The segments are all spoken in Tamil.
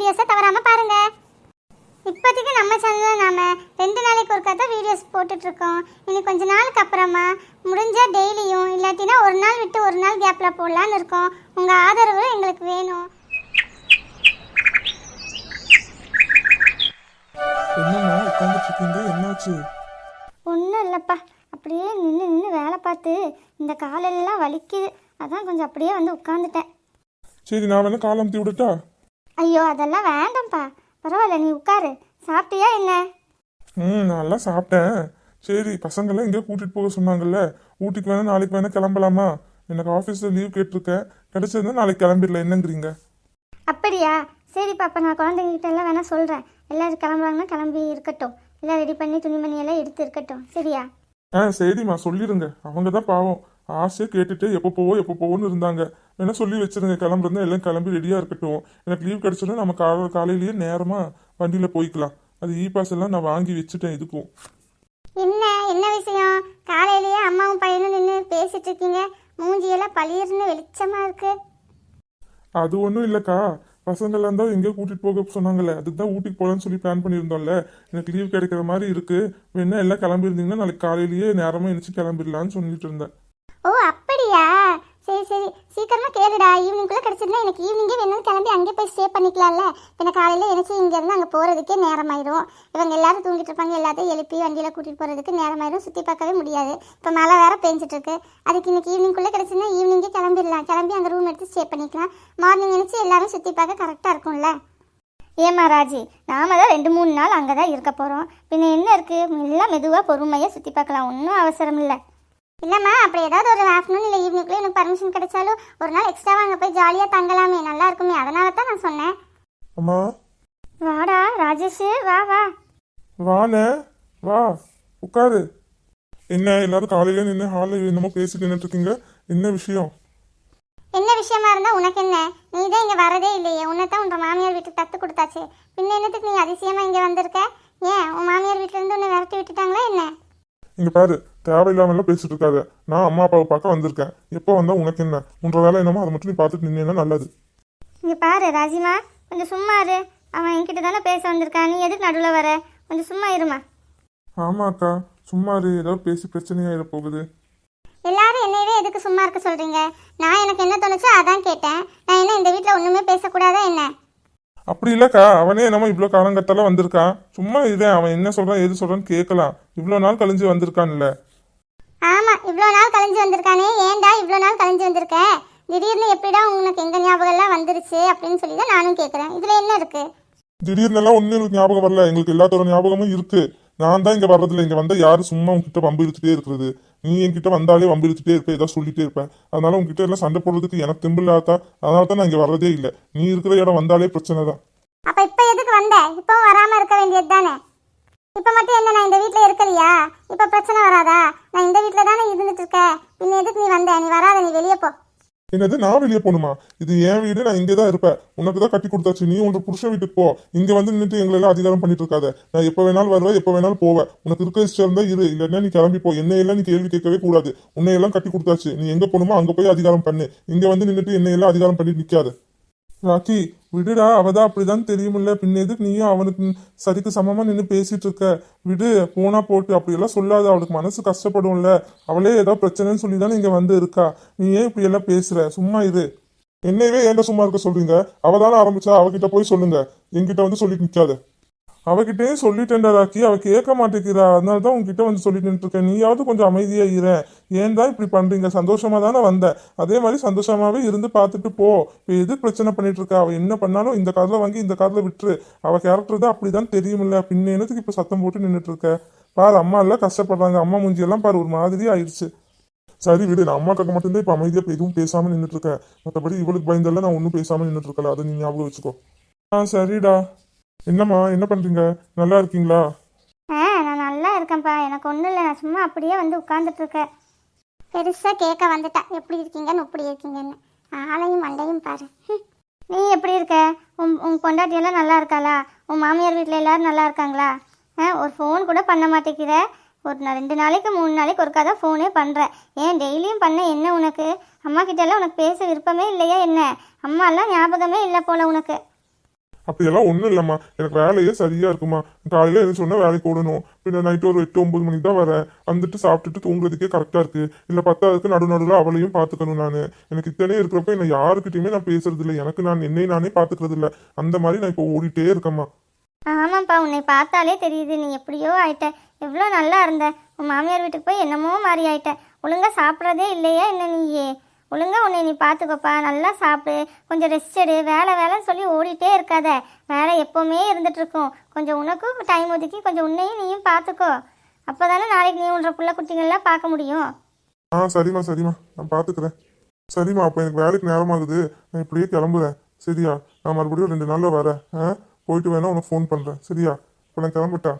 வீடியோஸை தவறாமல் பாருங்க. இப்போதைக்கு நம்ம சேனலில் நாம ரெண்டு நாளைக்கு ஒருக்கா தான் வீடியோஸ் போட்டுட்ருக்கோம். இனி கொஞ்ச நாளுக்கு அப்புறமா முடிஞ்சால் டெய்லியும் இல்லாட்டினா ஒரு நாள் விட்டு ஒரு நாள் கேப்பில் போடலான்னு இருக்கோம். உங்கள் ஆதரவு எங்களுக்கு வேணும். என்னம்மா என்னாச்சு? ஒன்றும் இல்லைப்பா. அப்படியே நின்று நின்று வேலை பார்த்து இந்த காலெல்லாம் வலிக்குது. அதான் கொஞ்சம் அப்படியே வந்து உட்காந்துட்டேன் சரி நான் வேணா காலம் அமுத்தி விடட்டா? ஐயோ அதெல்லாம் வேண்டாம்ப்பா. பரவாயில்ல நீ உட்காரு. சாப்பிட்டியா என்ன? ம் நல்லா சாப்பிட்டேன். சரி பசங்களாம் எங்கேயோ கூட்டிட்டு போக சொன்னாங்கல்ல. ஊட்டிக்கு வேணா நாளைக்கு வேணா கிளம்பலாமா? எனக்கு ஆஃபீஸில் லீவ் கேட்டிருக்கேன். கிடைச்சதுன்னா நாளைக்கு கிளம்பிடல என்னங்கிறீங்க? அப்படியா? சரிப்பா அப்போ நான் குழந்தைங்கிட்ட எல்லாம் வேணா சொல்கிறேன் எல்லாரும் கிளம்புறாங்கன்னா கிளம்பி இருக்கட்டும். எல்லாம் ரெடி பண்ணி துணிமணி எல்லாம் எடுத்து இருக்கட்டும். சரியா? ஆ சரிம்மா சொல்லிடுங்க. அவங்க தான் பாவம். ஆசையாக கேட்டுட்டு எப்போ போவோ எப்போ போவோன்னு இருந்தாங்க. வேணா சொல்லி வச்சிருங்க கிளம்புறதா எல்லாம் கிளம்பி ரெடியாக இருக்கட்டும். எனக்கு லீவ் கிடைச்சோன்னா நம்ம காலை காலையிலேயே நேரமாக வண்டியில் போய்க்கலாம். அது இ பாஸ் எல்லாம் நான் வாங்கி வச்சுட்டேன் இதுக்கும். என்ன என்ன விஷயம்? காலையிலேயே அம்மாவும் பையனும் நின்று பேசிட்டு இருக்கீங்க. மூஞ்சியெல்லாம் பளிர்னு வெளிச்சமாக இருக்கு. அது ஒன்றும் இல்லைக்கா. பசங்கள்லாம் தான் எங்கேயோ கூட்டிகிட்டு போக சொன்னாங்கல்ல. அதுக்கு தான் ஊட்டிக்கு போகலான்னு சொல்லி பிளான் பண்ணியிருந்தோம்ல. எனக்கு லீவ் கிடைக்கிற மாதிரி இருக்கு. வேணா எல்லாம் கிளம்பியிருந்தீங்கன்னா நாளைக்கு காலையிலேயே நேரமாக எழுந்துச்சு கிளம்பிடலான்னு சொல்லிட்டு இருந்தேன். ஓ அப்படியா? சரி சரி. சீக்கிரமா கேளுடா. ஈவினிங்குள்ள கிடைச்சிருந்தா எனக்கு ஈவினிங்கே வேணும் கிளம்பி அங்கே போய் ஸ்டே பண்ணிக்கலாம்ல. பின்ன காலையில் எனக்கு இங்கேருந்து அங்கே போகிறதுக்கே நேரமாயிரும். இவங்க எல்லாரும் தூங்கிட்டு இருப்பாங்க. எல்லாத்தையும் எழுப்பி வண்டியில் கூட்டிட்டு போகிறதுக்கு நேரமாயிரும். சுற்றி பார்க்கவே முடியாது. இப்போ மழை வேற பெஞ்சிட்டு இருக்கு அதுக்கு இன்னைக்கு ஈவினிங்குள்ளே கிடச்சிருந்தா ஈவினிங்கே கிளம்பிடலாம். கிளம்பி அங்கே ரூம் எடுத்து ஸ்டே பண்ணிக்கலாம். மார்னிங் நினச்சி எல்லாரும் சுற்றி பார்க்க கரெக்டாக இருக்கும்ல. ஏமா ராஜி நாம தான் ரெண்டு மூணு நாள் அங்கே தான் இருக்க போகிறோம் பின்ன என்ன இருக்குது எல்லாம் மெதுவாக பொறுமையாக சுற்றி பார்க்கலாம். ஒன்றும் அவசரம் இல்லை இல்லைம்மா அப்படி ஏதாவது ஒரு ஆஃப்டர்நூன் இல்லை ஈவினிங்குள்ளே எனக்கு பர்மிஷன் கிடைச்சாலும் ஒரு நாள் எக்ஸ்ட்ராவாக அங்கே போய் ஜாலியாக தங்கலாமே நல்லா இருக்குமே அதனால தான் நான் சொன்னேன். அம்மா. வாடா ராஜேஷ் வா வா. வாண்ணே வா உட்காரு. என்ன எல்லாரும் காலையில நின்று ஹாலில் என்னமோ பேசிட்டு நின்றுட்டு இருக்கீங்க என்ன விஷயம்? என்ன விஷயமா இருந்தா உனக்கு என்ன? நீ தான் இங்கே வரதே இல்லையே உன்னை தான் உன் மாமியார் வீட்டுக்கு தத்து கொடுத்தாச்சு. பின்ன என்னத்துக்கு நீ அதிசயமா இங்கே வந்திருக்க? ஏன் உன் மாமியார் வீட்டுல இருந்து உன்னை விரட்டி விட்டுட்டாங்களா என்ன? இங்க பாரு தேவையில்லாமலாம் பேசிட்டு இருக்காத. நான் அம்மா அப்பாவை பார்க்க வந்திருக்கேன். எப்போ வந்தா உனக்கு என்ன? உன்ற வேலை என்னமோ அதை மட்டும் நீ பார்த்துட்டு நின்னா நல்லது. இங்கே பாரு ராஜிமா கொஞ்சம் சும்மா இரு. அவன் என்கிட்ட தானே பேச வந்திருக்கான். நீ எதுக்கு நடுவில் வர? கொஞ்சம் சும்மா இருமா. ஆமா அக்கா சும்மா இரு. ஏதாவது பேசி பிரச்சனையாயிட போகுது. எல்லாரும் என்னையவே எதுக்கு சும்மா இருக்க சொல்றீங்க? நான் எனக்கு என்ன தோணுச்சோ அதான் கேட்டேன். நான் என்ன இந்த வீட்டில் ஒன்றுமே பேசக்கூடாதா என்ன? அப்படி இல்லக்கா. அவனே என்னமோ இவ்வளோ காலங்கத்தால வந்திருக்கான். சும்மா இதே அவன் என்ன சொல்றான் எது சொல்றான்னு கேட்கலாம். இவ்வளோ நாள் கழிஞ்சு வந்திருக்கான்ல. ஆமா இவ்வளோ நாள் கழிஞ்சு வந்திருக்கானே. ஏன்டா இவ்வளோ நாள் கழிஞ்சு வந்திருக்க? திடீர்னு எப்படிடா உனக்கு எங்க ஞாபகம் எல்லாம் வந்துருச்சு அப்படின்னு சொல்லி தான் நானும் கேட்குறேன் இதுல என்ன இருக்கு? திடீர்னு ஒன்றும் எங்களுக்கு ஞாபகம் வரல. எங்களுக்கு எல்லாத்தோட ஞாபகமும் இருக்கு. நான் தான் இங்க வர்றதில்ல. இங்க வந்தா யாரும் சும்மா உங்ககிட்ட வம்பு இழுத்துட்டே இருக்கிறது? நீ என்கிட்ட வந்தாலே வம்பு இழுத்துட்டே இருப்ப ஏதாவது சொல்லிட்டே இருப்ப. அதனால உங்ககிட்ட எல்லாம் சண்டை போடுறதுக்கு எனக்கு தெம்பு இல்லாதா அதனால தான் நான் இங்க வர்றதே இல்லை. நீ இருக்கிற இடம் வந்தாலே பிரச்சனை தான். அப்ப இப்ப எதுக்கு வந்த? இப்போ வராம இருக்க வேண்டியது தானே இப்ப மட்டும் என்ன நான் இந்த வீட்ல இருக்கலையா? இப்ப பிரச்சனை வராதா? நான் இந்த வீட்ல தானே இருந்துட்டு இருக்கேன் பின்ன எதுக்கு நீ வந்த? நீ வராத நீ வெளியே போ. என்னது நான் வெளியே போகணுமா இது என் வீடு நான் இங்கே தான் இருப்பேன். உனக்கு தான் கட்டி கொடுத்தாச்சு. நீ உன் புருஷன் வீட்டுக்கு போ. இங்கே வந்து நின்றுட்டு எங்களை எல்லாம் அதிகாரம் பண்ணிட்டு இருக்காத. நான் எப்போ வேணாலும் வருவேன் எப்போ வேணாலும் போவேன். உனக்கு இருக்க இஷ்டம் இருந்தா இரு. இல்லைன்னா நீ கிளம்பி போ. என்னையெல்லாம் நீ கேள்வி கேட்கவே கூடாது. உன்னையெல்லாம் கட்டி கொடுத்தாச்சு. நீ எங்கே போகணுமோ அங்கே போய் அதிகாரம் பண்ணு. இங்கே வந்து நின்றுட்டு என்னையெல்லாம் அதிகாரம் பண்ணி நிற்காது ராக்கி விடுடா அவதான் அப்படிதான் தெரியுமில்ல. பின்ன எதுக்கு நீயும் அவனுக்கு சரிக்கு சமமா நின்று பேசிட்டு இருக்க? விடு போனா போட்டு அப்படியெல்லாம் சொல்லாத. அவளுக்கு மனசு கஷ்டப்படும்ல. அவளே ஏதோ பிரச்சனைன்னு சொல்லி தான் இங்க வந்து இருக்கா? நீ ஏன் இப்படி எல்லாம் பேசுற? சும்மா இரு. என்னையவே ஏன்டா சும்மா இருக்க சொல்றீங்க? அவதானே ஆரம்பிச்சா? அவகிட்ட போய் சொல்லுங்க. என்கிட்ட வந்து சொல்லிட்டு நிக்காத. அவகிட்டே சொல்லிட்டேன்டா ராக்கி. அவ கேட்க மாட்டேங்கிறா. அதனால தான் உங்ககிட்ட வந்து சொல்லிட்டு இருக்கேன் நீயாவது கொஞ்சம் அமைதியா இரு. ஏன் தான் இப்படி பண்றீங்க? சந்தோஷமா தானே வந்த. அதே மாதிரி சந்தோஷமாவே இருந்து பார்த்துட்டு போ. இப்போ எது பிரச்சனை பண்ணிட்டு இருக்கா? அவ என்ன பண்ணாலும் இந்த காதில் வாங்கி இந்த காதில் விட்டுரு. அவ கேரக்டர் தான் அப்படிதான் தெரியுமில்ல. பின்ன என்னத்துக்கு இப்போ சத்தம் போட்டு நின்றுட்டு இருக்க பாரு அம்மா எல்லாம் கஷ்டப்படுறாங்க. அம்மா மூஞ்சியெல்லாம் பாரு ஒரு மாதிரி ஆயிடுச்சு சரி விடு. நான் அம்மாக்காக மட்டும்தான் இப்போ அமைதியாக இப்போ எதுவும் பேசாமல் நின்றுட்டு இருக்கேன் மற்றபடி இவளுக்கு பயந்தெல்லாம் நான் ஒன்றும் பேசாமல் நின்றுட்டு இருக்கல அதை நீ ஞாபகம் வச்சுக்கோ. ஆ சரிடா. என்னம்மா என்ன பண்றீங்க? நல்லா இருக்கீங்களா? ஆ நான் நல்லா இருக்கேன்ப்பா. எனக்கு ஒன்றும் இல்லை. நான் சும்மா அப்படியே வந்து உட்காந்துட்டு இருக்கேன் பெருசாக கேட்க வந்துட்டேன் எப்படி இருக்கீங்கன்னு இப்படி இருக்கீங்கன்னு. ஆளையும் மண்டையும் பாரு. ஹம். நீ எப்படி இருக்க? உன் உன் பொண்டாட்டியெல்லாம் நல்லா இருக்காளா? உன் மாமியார் வீட்டில் எல்லாரும் நல்லா இருக்காங்களா? ஆ ஒரு ஃபோன் கூட பண்ண மாட்டேங்கிற. ஒரு நா- ரெண்டு நாளைக்கு மூணு நாளைக்கு ஒருக்கா தான் ஃபோனே பண்ணுறேன் ஏன் டெய்லியும் பண்ண என்ன உனக்கு? அம்மா கிட்ட எல்லாம் உனக்கு பேச விருப்பமே இல்லையா என்ன? அம்மா எல்லாம் ஞாபகமே இல்லை போல உனக்கு. அப்படியெல்லாம் ஒன்றும் இல்லைம்மா. எனக்கு வேலையே சரியாக இருக்குமா? காலையில் என்ன சொன்னா வேலைக்கு ஓடணும். பின்ன நைட்டு ஒரு எட்டு ஒம்பது மணிக்கு தான் வரேன் வந்துட்டு சாப்பிட்டுட்டு தூங்குறதுக்கே கரெக்டாக இருக்குது இல்லை பத்தாவதுக்கு நடு நடுவில் அவளையும் பார்த்துக்கணும் நான். எனக்கு இத்தனை இருக்கிறப்ப என்னை யாருக்கிட்டையுமே நான் பேசுறது இல்லை. எனக்கு நான் என்னை நானே பார்த்துக்கிறது இல்லை. அந்த மாதிரி நான் இப்போ ஓடிட்டே இருக்கேம்மா. ஆமாப்பா உன்னை பார்த்தாலே தெரியுது. நீ எப்படியோ ஆயிட்ட. எவ்வளோ நல்லா இருந்த. உன் மாமியார் வீட்டுக்கு போய் என்னமோ மாறி ஆயிட்ட. ஒழுங்கா சாப்பிட்றதே இல்லையா என்ன நீயே? ஒழுங்கா உன்னை நீ பார்த்துக்கோப்பா நல்லா சாப்பிடு கொஞ்சம் ரெஸ்ட் எடு வேலை வேலைன்னு சொல்லி ஓடிட்டே இருக்காத. வேலை எப்போவுமே இருந்துட்டு இருக்கும் கொஞ்சம் உனக்கும் டைம் ஒதுக்கி கொஞ்சம் உன்னையும் நீயும் பார்த்துக்கோ அப்போ தானே நாளைக்கு நீ உன்ற புள்ள குட்டிங்கள்லாம் பார்க்க முடியும். ஆ சரிம்மா சரிம்மா. நான் பார்த்துக்கிறேன் சரிம்மா அப்போ எனக்கு வேலைக்கு நேரமாகுது நான் இப்படியே கிளம்புறேன். சரியா? நான் மறுபடியும் ரெண்டு நாளில் வரேன். ஆ? போயிட்டு வேணா உனக்கு ஃபோன் பண்ணுறேன் சரியா? இப்போ நான் கிளம்பிட்டா?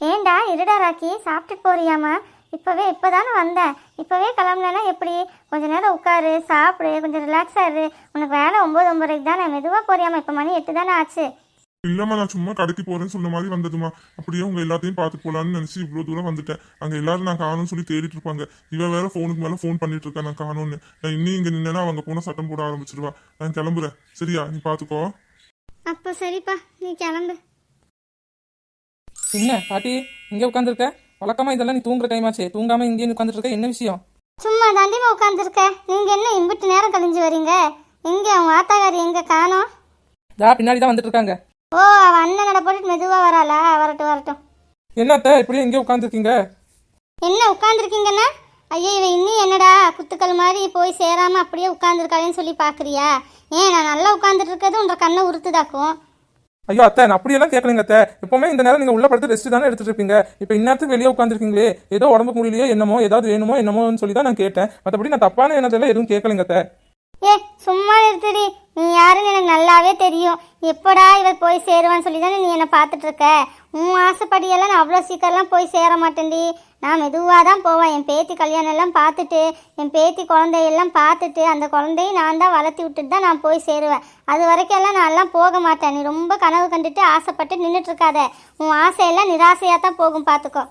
ஏண்டா இருடா ராக்கி. சாப்பிட்டுட்டு போறியாமா இப்போவே இப்போதானே வந்தேன். இப்போவே கிளம்புனா எப்படி? கொஞ்ச நேரம் உட்காரு சாப்பிடு கொஞ்சம் ரிலாக்ஸாக இரு. உனக்கு வேலை ஒம்பது ஒம்பதுக்கு தானே. மெதுவாக போறியாமா இப்போ மணி எட்டு தானே ஆச்சு. இல்லம்மா நான் சும்மா கடைக்கு போறேன்னு சொன்ன மாதிரி வந்ததுமா அப்படியே உங்க எல்லாத்தையும் பார்த்து போலான்னு நினைச்சு இவ்வளவு தூரம் வந்துட்டேன். அங்க எல்லாரும் நான் காணும்னு சொல்லி தேடிட்டு இருப்பாங்க. இவ வேற ஃபோனுக்கு மேல ஃபோன் பண்ணிட்டு இருக்கா நான் காணும்னு. நான் இன்னும் இங்க நின்னா அவங்க போன சட்டம் போட ஆரம்பிச்சிருவா. நான் கிளம்புறேன். சரியா? நீ பாத்துக்கோ அப்போ சரிப்பா. நீ கிளம்பு. என்ன பாட்டி? இங்கே உட்காந்துருக்க வழக்கமா இதெல்லாம் நீ தூங்குற டைம் ஆச்சே. தூங்காம இங்கே உட்காந்துருக்க என்ன விஷயம்? சும்மா தாண்டிமா உட்காந்துருக்க நீங்கள் என்ன இம்பிட்டு நேரம் கழிஞ்சு வரீங்க? எங்கே அவன் ஆத்தாக்காரி எங்கே காணோம்? பின்னாடி தான் வந்துட்டு இருக்காங்க ஓ அவன் அண்ணன் நட போட்டுட்டு மெதுவாக வராளா? வரட்டும் வரட்டும். என்னத்த இப்படி எங்கே உட்காந்துருக்கீங்க என்ன உட்காந்துருக்கீங்கன்னா ஐயோ இவன் இன்னும் என்னடா? குத்துக்கள் மாதிரி போய் சேராம அப்படியே உட்காந்துருக்காளேன்னு சொல்லி பார்க்குறியா ஏன் நான் நல்லா உட்காந்துட்டு இருக்கிறது உன்ற கண்ணை உறுத்துதாக்கும் ஐயோ அத்தை நான் அப்படியெல்லாம் கேட்கலங்க அத்தை. எப்பவுமே இந்த நேரம் நீங்க உள்ள படுத்து ரெஸ்ட் தானே எடுத்துட்டு இருப்பீங்க. இப்போ இந்நேரத்துக்கு வெளியே உட்காந்துருக்கீங்களே ஏதோ உடம்புக்கு முடியலையோ என்னமோ ஏதாவது வேணுமோ என்னமோன்னு சொல்லி தான் நான் கேட்டேன். மற்றபடி நான் தப்பான எண்ணத்தெல்லாம் எதுவும் கேட்கலங்க அத்தை. ஏ சும்மா நிறுத்துடி. நீ யாருன்னு எனக்கு நல்லாவே தெரியும். எப்படா இவர் போய் சேருவான்னு சொல்லி தானே நீ என்னை பார்த்துட்டு இருக்க? உன் ஆசைப்படியெல்லாம் நான் அவ்வளோ சீக்கிரம்லாம் போய் சேர மாட்டேன்டி. நான் மெதுவாக தான் போவேன். என் பேத்தி கல்யாணம் எல்லாம் பார்த்துட்டு என் பேத்தி குழந்தையெல்லாம் பார்த்துட்டு அந்த குழந்தையும் நான் தான் வளர்த்தி விட்டுட்டு தான் நான் போய் சேருவேன். அது வரைக்கும் எல்லாம் நான் எல்லாம் போக மாட்டேன். நீ ரொம்ப கனவு கண்டுட்டு ஆசைப்பட்டு நின்றுட்டு இருக்காத உன் ஆசையெல்லாம் நிராசையாக தான் போகும் பார்த்துக்கோ.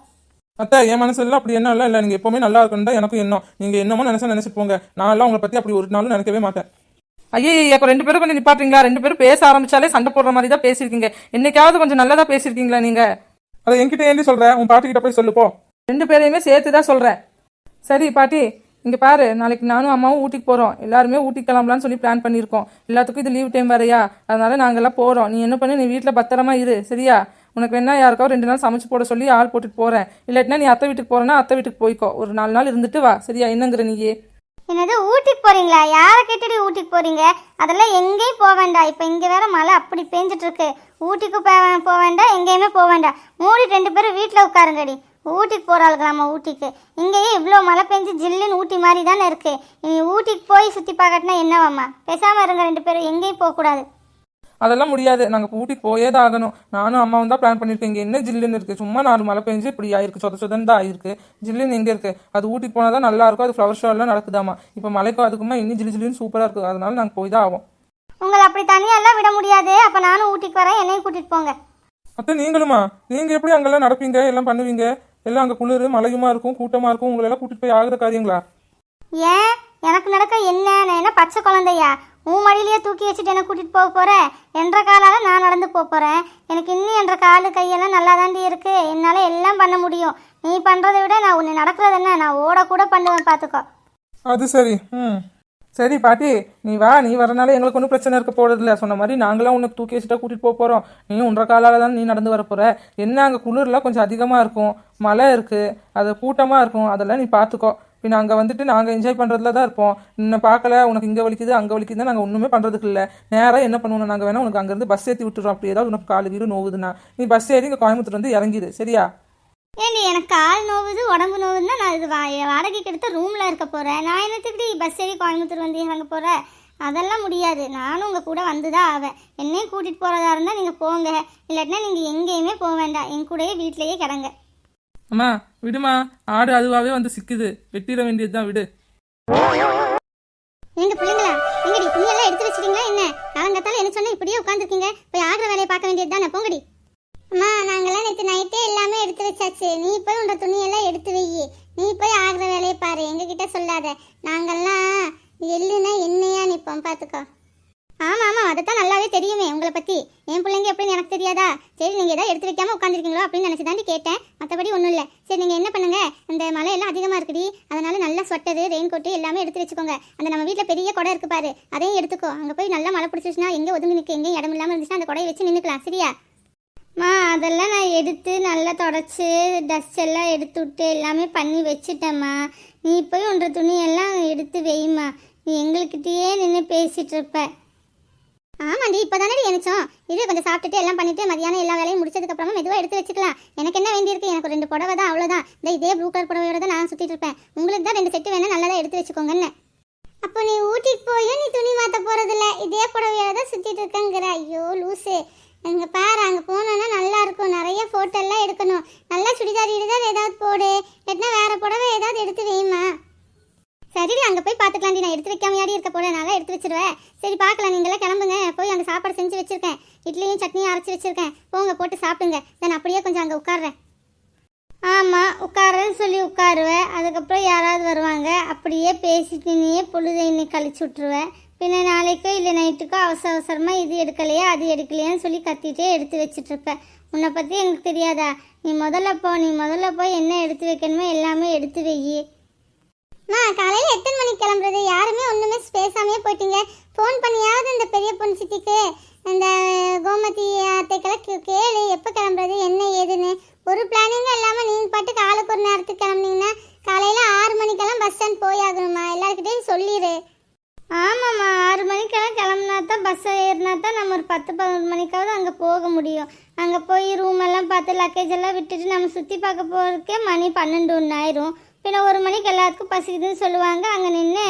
அத்தை என் மனசுல அப்படி என்ன இல்லை இல்லை. நீங்க எப்பவுமே நல்லா இருக்கணும் தான் எனக்கும் எண்ணம். நீங்க என்னமோ நினைச்சா நினைச்சிட்டு போங்க. நான் எல்லாம் உங்களை பத்தி அப்படி ஒரு நாளும் நினைக்கவே மாட்டேன். ஐயே இப்போ ரெண்டு பேரும் கொஞ்சம் நிப்பாட்டுறீங்களா? ரெண்டு பேரும் பேச ஆரம்பிச்சாலே சண்டை போடுற மாதிரி தான் பேசியிருக்கீங்க. என்னைக்காவது கொஞ்சம் நல்லதா பேசியிருக்கீங்களா நீங்க? அதை என்கிட்ட ஏண்டி சொல்ற? உன் பாட்டிக்கிட்ட போய் சொல்லு போ. ரெண்டு பேரையுமே சேர்த்து தான் சொல்கிறேன் சரி பாட்டி இங்கே பாரு நாளைக்கு நானும் அம்மாவும் ஊட்டிக்கு போகிறோம் எல்லாருமே ஊட்டிக்கு கிளம்பலான்னு சொல்லி பிளான் பண்ணியிருக்கோம். எல்லாத்துக்கும் இது லீவ் டைம் வேறையா? அதனால நாங்கள்லாம் போகிறோம் நீ என்ன பண்ணு நீ வீட்டில் பத்திரமா இரு சரியா? உனக்கு வேணா யாருக்கோ ரெண்டு நாள் சமைச்சு போட சொல்லி ஆள் போட்டுட்டு போகிறேன் இல்லாட்டினா நீ அத்தை வீட்டுக்கு போகிறேன்னா அத்தை வீட்டுக்கு போய்க்கோ. ஒரு நாலு நாள் இருந்துட்டு வா சரியா? என்னங்கிற நீயே. என்னது ஊட்டிக்கு போறீங்களா? யாரை கேட்டுடி ஊட்டிக்கு போறீங்க? அதெல்லாம் எங்கேயும் போக வேண்டாம். இப்போ இங்கே வேற மழை அப்படி பேஞ்சிட்டு இருக்கு. ஊட்டிக்கு போக வேண்டாம் எங்கேயுமே போக வேண்டாம். மூடி ரெண்டு பேரும் வீட்டில் உட்காருங்கடி. ஊட்டிக்கு போகிற ஆளுங்களாம்மா ஊட்டிக்கு. இங்கேயே இவ்வளோ மழை பெஞ்சு ஜில்லுன்னு ஊட்டி மாதிரி தானே இருக்கு. நீ ஊட்டிக்கு போய் சுற்றி பார்க்கட்டினா என்னவாம்மா? பேசாமல் இருங்க ரெண்டு பேரும். எங்கேயும் போகக்கூடாது அதெல்லாம் முடியாது. நாங்கள் ஊட்டிக்கு போயே தான் ஆகணும். நானும் அம்மாவும் தான் பிளான் பண்ணியிருக்கேன் இங்கே என்ன ஜில்லுன்னு இருக்குது சும்மா நாலு மழை பெஞ்சு இப்படி ஆயிருக்கு. சொத சொதன்னு தான் ஆயிருக்கு. ஜில்லுன்னு எங்கே இருக்குது அது ஊட்டிக்கு போனால் தான் நல்லா இருக்கும். அது ஃப்ளவர் ஷோ எல்லாம் நடக்குதாமா இப்போ மழைக்கும் அதுக்குமா இன்னும் ஜில்லு ஜில்லுன்னு சூப்பராக இருக்குது அதனால நாங்கள் போய் தான் ஆகும் உங்களை அப்படி தனியாலாம் விட முடியாது. அப்போ நானும் ஊட்டிக்கு வரேன். என்னையும் கூட்டிகிட்டு போங்க. அத்தை நீங்களுமா நீங்கள் எப்படி அங்கெல்லாம் நடப்பீங்க? எல்லாம் பண்ணுவீங்க? எல்லாம் அங்கே குளிர் மழையுமா இருக்கும் கூட்டமாக இருக்கும் உங்களை எல்லாம் கூட்டிட்டு போய் ஆகுற காரியங்களா? ஏன்? எனக்கு நடக்க என்ன? நான் என்ன பச்சை குழந்தையா? உன் மடியிலேயே தூக்கி வச்சுட்டு என்ன கூட்டிட்டு போக போற? என்ற காலால நான் நடந்து போக போறேன். எனக்கு இன்னும் என்ற காலு கையெல்லாம் நல்லா தாண்டி இருக்கு. என்னால எல்லாம் பண்ண முடியும். நீ பண்றதை விட நான் உன்னை நடக்கிறது என்ன? நான் ஓட கூட பண்ணுவேன் பாத்துக்கோ. அது சரி. ம். சரி பாட்டி நீ வா நீ வரனால எங்களுக்கு ஒன்றும் பிரச்சனை இருக்க போகிறதில்ல சொன்ன மாதிரி நாங்களாம் உனக்கு தூக்கி வச்சுட்டா கூட்டிகிட்டு போக போகிறோம் நீ உன்ற காலால் தான் நீ நடந்து வர போகிற என்ன அங்கே குளிர்லாம் கொஞ்சம் அதிகமாக இருக்கும். மழை இருக்குது அது கூட்டமாக இருக்கும். அதெல்லாம் நீ பார்த்துக்கோ இப்போ அங்கே வந்துட்டு நாங்கள் என்ஜாய் பண்ணுறதுல தான் இருப்போம். இன்னும் பார்க்கல. உனக்கு இங்கே வலிக்குது அங்கே வலிக்குது நாங்கள் ஒன்றுமே பண்ணுறதுக்கு இல்லை. நேராக என்ன பண்ணுவோம் நாங்கள் வேணால் உனக்கு அங்கேருந்து பஸ் ஏற்றி விட்டுறோம். அப்படி ஏதாவது உனக்கு காலு வீடு நோவுதுன்னா நீ பஸ் ஏறி இங்கே கோயம்புத்தூர் வந்து இறங்கிடு சரியா? ஏண்டி எனக்கு கால் நோவுது உடம்பு நோவுதுன்னா நான் இது வா வாடகைக்கு எடுத்த ரூம்ல இருக்க போறேன். நான் என்னத்துக்கு பஸ் ஏறி கோயம்புத்தூர் வந்து இறங்க போறேன் அதெல்லாம் முடியாது. நானும் உங்க கூட வந்து தான் ஆவேன். என்னையும் கூட்டிட்டு போறதா இருந்தா நீங்க போங்க. இல்லாட்டினா நீங்க எங்கேயுமே போக வேண்டாம். என் கூடயே வீட்டிலேயே கிடங்க. அம்மா விடுமா. ஆடு அதுவாகவே வந்து சிக்குது. வெட்டிட வேண்டியது தான் விடு. எங்க பிள்ளைங்களா எங்கடி துணியெல்லாம் எடுத்து வச்சிட்டீங்களா என்ன? காலங்கத்தால என்ன சொன்னா இப்படியே உட்காந்துருக்கீங்க போய் ஆகிற வேலையை பார்க்க வேண்டியது தானே போங்கடி. அம்மா நாங்கெல்லாம் நேற்று நைட்டே எல்லாமே எடுத்து வச்சாச்சு. நீ போய் உன்ற துணியெல்லாம் எடுத்து வை. நீ போய் ஆகிற வேலையை பாரு. எங்ககிட்ட சொல்லாத. நாங்கெல்லாம் எள்ளுனா என்னையா நிற்போம் பார்த்துக்கோ ஆமாம் ஆமாம் அதை தான் நல்லாவே தெரியுமே உங்களை பற்றி என் பிள்ளைங்க எப்படின்னு எனக்கு தெரியாதா? சரி நீங்கள் ஏதாவது எடுத்து வைக்காமல் உட்காந்துருக்கீங்களோ அப்படின்னு நினச்சி தாண்டி கேட்டேன். மற்றபடி ஒன்றும் இல்லை. சரி நீங்கள் என்ன பண்ணுங்க? இந்த மழை எல்லாம் அதிகமாக இருக்குடி. அதனால் நல்லா ஸ்வெட்டரு ரெயின் கோட்டு எல்லாமே எடுத்து வச்சுக்கோங்க. அந்த நம்ம வீட்டில் பெரிய குடை இருக்கு பாரு. அதையும் எடுத்துக்கோ. அங்கே போய் நல்லா மழை பிடிச்சிச்சுன்னா எங்கே ஒதுங்கி நிற்க எங்கேயும் இடம் இல்லாமல் இருந்துச்சுன்னா அந்த குடையை வச்சு நின்றுக்கலாம் சரியா? மா அதெல்லாம் நான் எடுத்து நல்லா தொடச்சி டஸ்ட் எல்லாம் எடுத்து விட்டு எல்லாமே பண்ணி வச்சுட்டேம்மா. நீ போய் உன்ற துணியெல்லாம் எடுத்து வைம்மா. நீ எங்கள்கிட்டயே நின்று பேசிட்டு இருப்ப. ஆமாண்டி இப்போ தானே எனச்சோம் இது கொஞ்சம் சாப்பிட்டுட்டு எல்லாம் பண்ணிட்டு மதியானம் எல்லா வேலையும் முடிச்சதுக்கப்புறமா மெதுவாக எடுத்து வச்சுக்கலாம். எனக்கு என்ன வேண்டியிருக்கு? எனக்கு ரெண்டு புடவை தான் அவ்வளோதான் இந்த இதே ப்ளூ கலர் புடவையோட தான் நான் சுற்றிட்டு இருப்பேன். உங்களுக்கு தான் ரெண்டு செட்டு வேணால் நல்லதாக எடுத்து வச்சுக்கோங்கன்னு. அப்போ நீ ஊட்டிக்கு போயும் நீ துணி மாற்ற போகிறதில்ல இதே புடவையோட தான் சுற்றிட்டு இருக்கேங்கிற. ஐயோ லூசு. அங்கே பாரு அங்கே போனோன்னா நல்லா இருக்கும். நிறைய ஃபோட்டோ எல்லாம் எடுக்கணும். நல்லா சுடிதார் இடுதார் ஏதாவது போடு. இல்லைன்னா வேற புடவை ஏதாவது எடுத்து வைமா. சரிடி அங்கே போய் பார்த்துக்கலாம்டி. நான் எடுத்து வைக்காமையாடி இருக்க போட நல்லா எடுத்து வச்சிருவேன். சரி பார்க்கலாம். நீங்களாம் கிளம்புங்க. போய் அங்கே சாப்பாடு செஞ்சு வச்சிருக்கேன். இட்லியும் சட்னியும் அரைச்சி வச்சிருக்கேன். போங்க போட்டு சாப்பிடுங்க. நான் அப்படியே கொஞ்சம் அங்கே உட்கார்றேன். ஆமாம் உட்காரன்னு சொல்லி உட்காருவேன். அதுக்கப்புறம் யாராவது வருவாங்க. அப்படியே பேசிட்டு நீயே பொழுதை இன்னைக்கு கழிச்சு விட்ருவேன் பின்ன நாளைக்கோ இல்லை நைட்டுக்கோ அவசர அவசரமாக இது எடுக்கலையா அது எடுக்கலையான்னு சொல்லி கத்திட்டே எடுத்து வச்சிட்டு இருப்பேன் உன்னை பற்றி எனக்கு தெரியாதா? நீ முதல்ல போ நீ முதல்ல போய் என்ன எடுத்து வைக்கணுமோ எல்லாமே எடுத்து வெய்யி அம்மா காலையில் எத்தனை மணிக்கு கிளம்புறது? யாருமே ஒன்றுமே பேசாமே போயிட்டீங்க. ஃபோன் பண்ணியாவது இந்த பெரிய பொண்ணு சித்திக்கு இந்த கோமதி அத்தைக்கெல்லாம் கே- கேளு எப்போ கிளம்புறது என்ன ஏதுன்னு. ஒரு பிளானே இல்லாமல் நீங்கள் பாட்டுக்கு ஆளுக்கு ஒரு நேரத்துக்கு கிளம்புனீங்கன்னா காலையில் ஆறு மணிக்கெல்லாம் பஸ் ஸ்டாண்ட் போய் ஆகணுமா எல்லாருக்கிட்டையும் சொல்லிடு ஆமாம்மா ஆறு மணிக்கெல்லாம் கிளம்புனா தான் பஸ் ஏறினா தான் நம்ம ஒரு பத்து பதினொரு அங்கே போக முடியும். அங்கே போய் ரூம் எல்லாம் பார்த்து லக்கேஜ் எல்லாம் விட்டுட்டு நம்ம சுற்றி பார்க்க போகிறதுக்கே மணி பன்னெண்டு ஒன்று ஆயிரும். பின்ன ஒரு மணிக்கு எல்லாத்துக்கும் பசிக்குதுன்னு சொல்லுவாங்க. அங்கே நின்று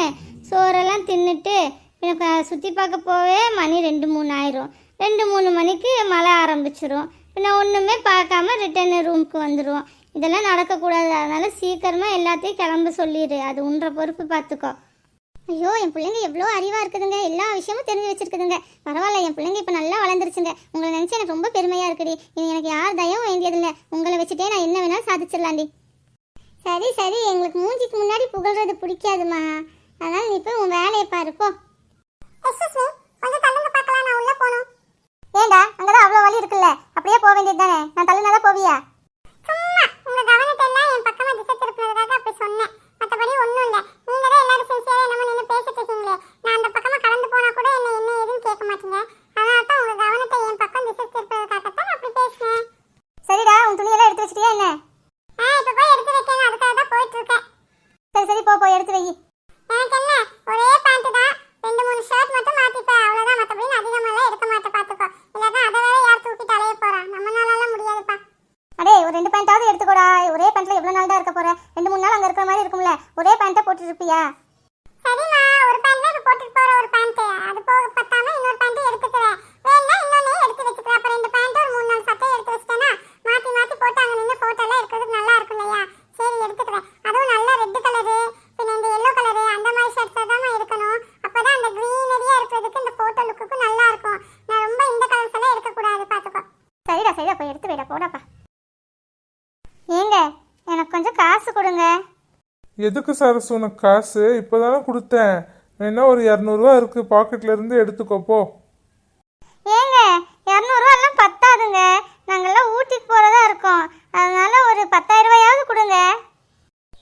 சோறெல்லாம் தின்னுட்டு பின்ன சுற்றி பார்க்க போவே மணி ரெண்டு மூணு ஆயிரும். ரெண்டு மூணு மணிக்கு மழை ஆரம்பிச்சிரும். பின்ன ஒன்றுமே பார்க்காம ரிட்டர்ன் ரூமுக்கு வந்துடுவோம் இதெல்லாம் நடக்கக்கூடாது. அதனால் சீக்கிரமாக எல்லாத்தையும் கிளம்ப சொல்லிடு அது உன்ற பொறுப்பு பார்த்துக்கோ. ஐயோ என் பிள்ளைங்க எவ்வளோ அறிவாக இருக்குதுங்க. எல்லா விஷயமும் தெரிஞ்சு வச்சிருக்குதுங்க. பரவாயில்ல என் பிள்ளைங்க இப்போ நல்லா வளர்ந்துருச்சுங்க. உங்களை நினச்சி எனக்கு ரொம்ப பெருமையாக இருக்குடி. இனி எனக்கு யார் தயவும் வேண்டியதில்லை. உங்களை வச்சுட்டே நான் என்ன வேணாலும் சாதிச்சிடலாண்டி. சரி சரி. எங்களுக்கு மூஞ்சிக்கு முன்னாடி புகழ்றது பிடிக்காதுமா. அதனால நீ போய் உன் வேலையை பாருப்போ கொஞ்சம் தள்ளுங்க பார்க்கலாம். நான் உள்ள போகணும். ஏண்டா அங்கதான் அவ்வளோ வழி இருக்குல்ல. அப்படியே போக வேண்டியது தானே? நான் தள்ளுனாதான் போவியா? சும்மா. உங்க கவனத்தை எல்லாம் என் பக்கமா திசை திருப்பினதுக்காக அப்படி சொன்னேன் மத்தபடி ஒண்ணும் இல்ல நீங்க தான் எல்லாரும் சின்சியரா என்னமோ நின்னு பேசிட்டு இருக்கீங்களே நான் அந்த பக்கமா கடந்து போனா கூட என்ன என்ன ஏதுன்னு கேட்க மாட்டீங்க அதனால தான் உங்க கவனத்தை என் பக்கம் திசை திருப்பதற்காகத்தான் அப்படி பேசினேன் சரிடா உன் துணியெல்லாம் எடுத்து வச்சிட்டியா என்ன ஆ இப்ப போய் எடுத்து வைக்கணும் அதுக்காக தான் போயிட்டு இருக்கேன் சரி சரி போ போய் எடுத்து வை எனக்கு என்ன ஒரே பேண்ட் தான் ரெண்டு மூணு ஷர்ட் மட்டும் மாத்திப்பேன் அவ்வளவுதான் மத்தபடி நான் அதிகமாலாம் எடுக்க மாட்டேன் பாத்துக்கோ இல்லதான் அதை வேற யார் தூக்கிட்டு அலைய போறா நம்மளால முடியாதுப்பா அடே ஒரு ரெண்டு பேண்டாவது எடுத்துக்கோடா ஒரே பேண்ட்ல எவ்வளவு நாள் தான் இருக்க போற ரெண்டு மூணு நாள் அங்க இருக்கிற மாதிரி இருக்கும்ல. ஒரே பேண்ட்டை போட்டுட்டு இருப்பியா? சரிம்மா ஒரு பேண்ட் தான் போட்டுட்டு போற ஒரு பேண்ட் அது போக பத்தாம இன்னொரு பேண்ட் எடுத்துக்கிறேன். வேணா இன்னொன்னு எடுத்து வச்சுக்கிறேன். அப்ப ரெண்டு பேண்ட் ஒரு மூணு நாலு சட்டை எடுத்து வச்சிட்டேனா மாத்தி மாத்தி போட்டு அங்க நின்று போட்டோ எல்லாம் எடுக்கிறதுக்கு நல்லா இருக்கும் இல்லையா? சரி எடுத்துக்கிறேன். அதுவும் நல்ல ரெட் கலரு பின்ன இந்த எல்லோ கலரு அந்த மாதிரி ஷர்ட்ஸ் தான் இருக்கணும் அப்பதான் அந்த கிரீனரியா இருக்கிறதுக்கு இந்த போட்டோ லுக்குக்கு நல்லா இருக்கும். நான் ரொம்ப இந்த கலர்ஸ் எல்லாம் எடுக்க கூடாது பாத்துக்கோ. சரிடா சரிடா போய் எடுத்து வைடா போடாப்பா ஏங்க எனக்கு கொஞ்சம் காசு கொடுங்க எதுக்கு சரசு உனக்கு காசு? இப்போதானே கொடுத்தேன். வேணா ஒரு இரநூறுவா இருக்கு. பாக்கெட்ல இருந்து எடுத்துக்கோ போ. ஏங்க இரநூறுவா எல்லாம் பத்தாதுங்க. நாங்கெல்லாம் ஊட்டிக்கு போறதா இருக்கோம். அதனால ஒரு பத்தாயிரம் ரூபாயாவது கொடுங்க.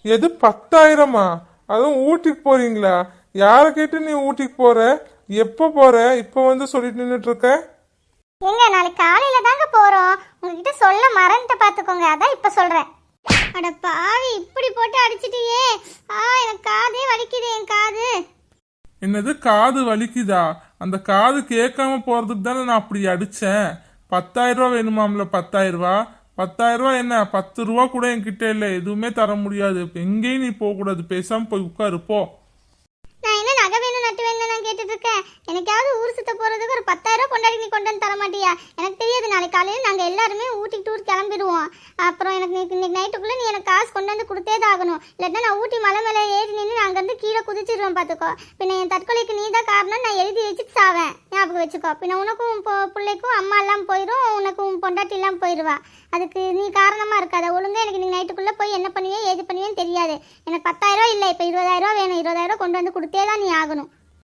எது பத்தாயிரமா? அதுவும் ஊட்டிக்கு போறீங்களா? யாரை கேட்டு நீ ஊட்டிக்கு போற? எப்போ போற? இப்போ வந்து சொல்லிட்டு நின்றுட்டு இருக்க ஏங்க நாளைக்கு காலையில தாங்க போறோம். உங்ககிட்ட சொல்ல மறந்துட்டு பாத்துக்கோங்க. அதான் இப்ப சொல்றேன். அட பாவி இப்படி போட்டு அடிச்சிட்டியே. ஆ எனக்கு காதே வலிக்குது என் காது. என்னது காது வலிக்குதா? அந்த காது கேட்காம போறதுக்கு தானே நான் அப்படி அடிச்சேன். பத்தாயிரம் ரூபா வேணுமாம்ல பத்தாயிரம் ரூபா? பத்தாயிரம் ரூபா என்ன? பத்து ரூபா கூட என்கிட்ட இல்லை. எதுவுமே தர முடியாது. எங்கேயும் நீ போகக்கூடாது. பேசாமல் பேசாம போய் உட்காரு போ நான் என்ன நகை வேணும் நட்டு வேணும் நான் கேட்டுட்டு இருக்கேன் எனக்காவது ஊர் சுத்த போகிறதுக்கு ஒரு பத்தாயிரம் கொண்டாடி நீ கொண்டு வந்து தர மாட்டியா எனக்கு தெரியாது நாளைக்கு காலையில் நாங்கள் எல்லாருமே ஊட்டி டூர் கிளம்பிடுவோம். அப்புறம் எனக்கு இன்னைக்கு நைட்டுக்குள்ளே நீ எனக்கு காசு கொண்டு வந்து கொடுத்தே தான் ஆகணும். இல்லாட்டா நான் ஊட்டி மலை மேலே ஏறி நின்று அங்கேருந்து கீழே குதிச்சிடுவேன் பார்த்துக்கோ. பின்ன என் தற்கொலைக்கு நீ தான் காரணம் நான் எழுதி வச்சுட்டு சாவேன். ஞாபகம் வச்சுக்கோ. பின்ன உனக்கும் உன் பிள்ளைக்கும் அம்மா எல்லாம் போயிடும் உனக்கும் பொண்டாட்டி எல்லாம் போயிடுவா அதுக்கு நீ காரணமாக இருக்காத. ஒழுங்காக எனக்கு நீ நைட்டுக்குள்ளே போய் என்ன பண்ணுவியோ ஏது பண்ணுவியோன்னு தெரியாது. எனக்கு பத்தாயிரம் இல்லை இப்போ இருபதாயிரம் வேணும். இருபதாயிரம் கொண்டு வந்து கொடுத்தே தான் நீ ஆகணும்.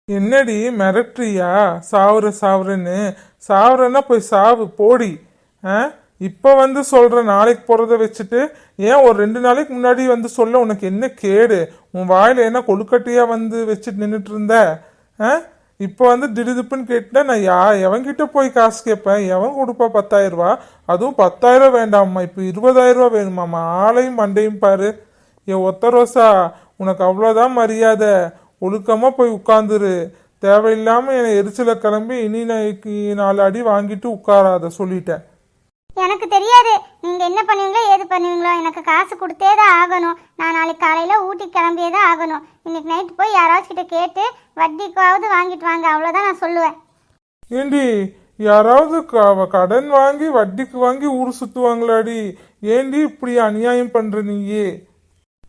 என்னடி மிரட்டுறியா? சாவுற சாவுறன்னு. சாவுறன்னா போய் சாவு போடி. ஆ? இப்போ வந்து சொல்கிற நாளைக்கு போகிறத வச்சுட்டு ஏன் ஒரு ரெண்டு நாளைக்கு முன்னாடி வந்து சொல்ல உனக்கு என்ன கேடு? உன் வாயில் என்ன கொழுக்கட்டையாக வந்து வச்சுட்டு நின்றுட்டு இருந்த ஆ? இப்போ வந்து திடுதிப்புன்னு கேட்டால் நான் யா எவன்கிட்ட போய் காசு கேட்பேன் எவன் கொடுப்பா பத்தாயிரரூபா அதுவும் பத்தாயிரம் வேண்டாம்மா. இப்போ இருபதாயிரரூபா வேணுமாம்மா. ஆளையும் மண்டையும் பாரு. ஏ ஒத்த ரோசா உனக்கு அவ்வளோதான் மரியாதை. ஒழுக்கமா போய் உட்காந்துரு தேவையில்லாம என்னை எரிச்சல கிளம்பி இனி நாலு அடி வாங்கிட்டு உட்காராத சொல்லிட்டேன். எனக்கு தெரியாது. நீங்கள் என்ன பண்ணுவீங்களோ ஏது பண்ணுவீங்களோ எனக்கு காசு கொடுத்தே தான் ஆகணும். நான் நாளைக்கு காலையில் ஊட்டி கிளம்பியே தான் ஆகணும். இன்னைக்கு நைட்டு போய் யாராச்சும் கிட்ட கேட்டு வட்டிக்காவது வாங்கிட்டு வாங்க. அவ்வளோதான் நான் சொல்லுவேன். ஏண்டி யாராவது கடன் வாங்கி வட்டிக்கு வாங்கி ஊர் சுத்துவாங்களாடி. ஏண்டி இப்படி அநியாயம் பண்ற நீயே?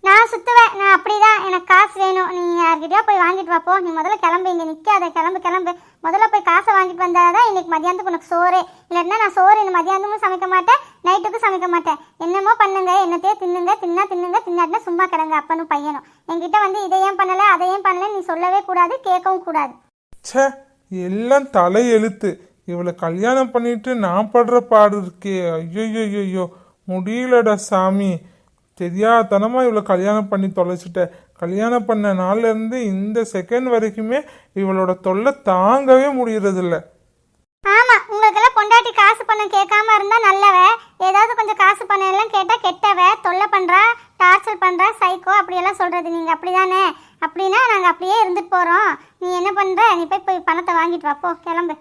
நான் சுற்றுவேன் நான் அப்படிதான். எனக்கு காசு வேணும். நீ யார்கிட்டயோ போய் வாங்கிட்டு வாப்போ நீ முதல்ல கிளம்பு. இங்கே நிற்காத கிளம்பு கிளம்பு. முதல்ல போய் காசை வாங்கிட்டு வந்தாதான் இன்னைக்கு மதியானத்துக்கு உனக்கு சோறு. இல்லைன்னா நான் சோறு இந்த மதியானமும் சமைக்க மாட்டேன். நைட்டுக்கும் சமைக்க மாட்டேன். என்னமோ பண்ணுங்க. என்னத்தையே தின்னுங்க. தின்னா தின்னுங்க. தின்னாட்டினா சும்மா கிடங்க. அப்பனும் பையனும். என்கிட்ட வந்து இதை ஏன் பண்ணலை அதை ஏன் பண்ணல நீ சொல்லவே கூடாது கேட்கவும் கூடாது. சே எல்லாம் தலை எழுத்து. இவளை கல்யாணம் பண்ணிட்டு நான் படுற பாடு இருக்கே. ஐயோ ஐயோ முடியலடா சாமி. தெரியாதனமாக இவளை கல்யாணம் பண்ணி தொலைச்சிட்ட. கல்யாணம் பண்ண நாள்ல இருந்து இந்த செகண்ட் வரைக்குமே இவளோட தொல்லை தாங்கவே முடியறதில்ல. ஆமா உங்களுக்கெல்லாம் பொண்டாட்டி காசு பணம் கேட்காம இருந்தா நல்லவ. ஏதாவது கொஞ்சம் காசு பணம் எல்லாம் கேட்டா கெட்டவ. தொல்லை பண்றா டார்ச்சர் பண்றா சைக்கோ அப்படியெல்லாம் சொல்றது நீங்க அப்படிதானே? அப்படின்னா நாங்க அப்படியே இருந்துட்டு போறோம். நீ என்ன பண்ற? நீ போய் போய் பணத்தை வாங்கிட்டு வா போ கிளம்பு.